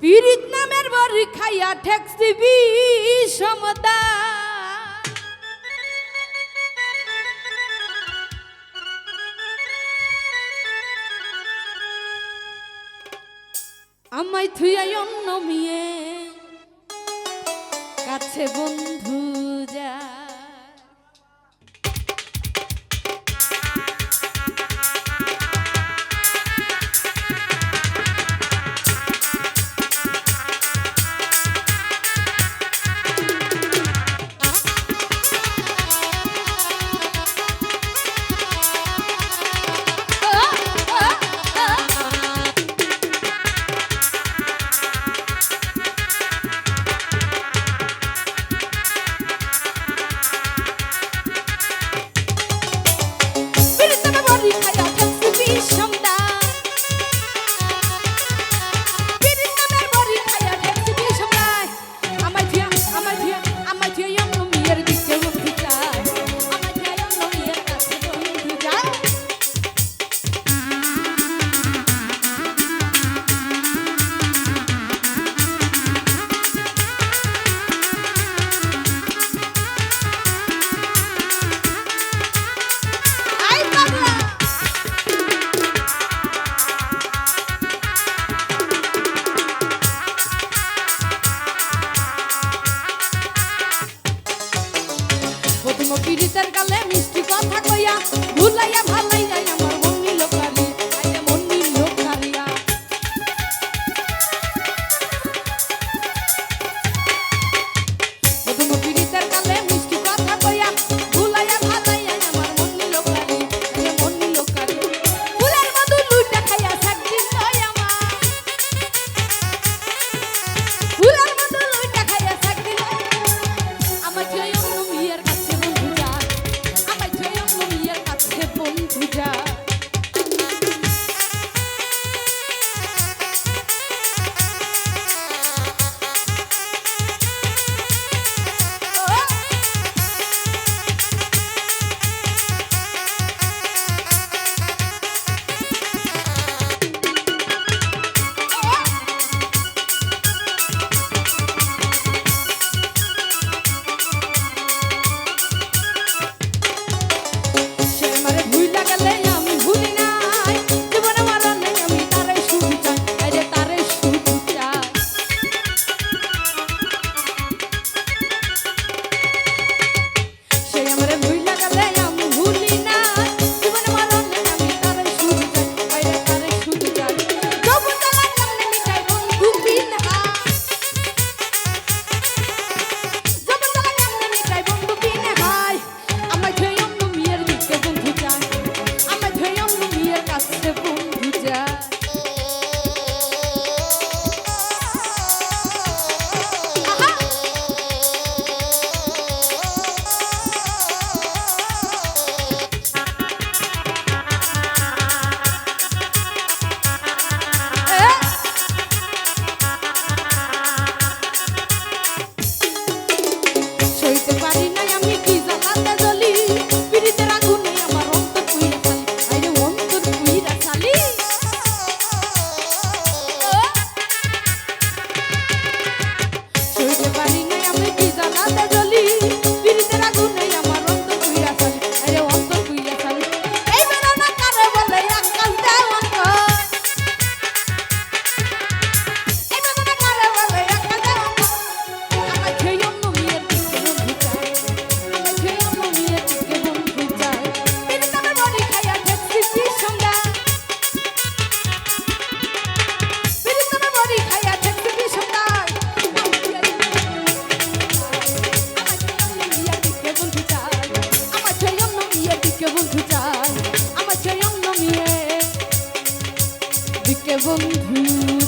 পীড়িত নামের বড়ি খাইয়া ঠেকছি সমতা আমায় থুয়াই অন্য মিয়ে কাছে বন্ধু যা। প্রেম পীড়িতের মিষ্টি কথা কইয়া ভুলাইয়া ভালাই যায় বন্ধু।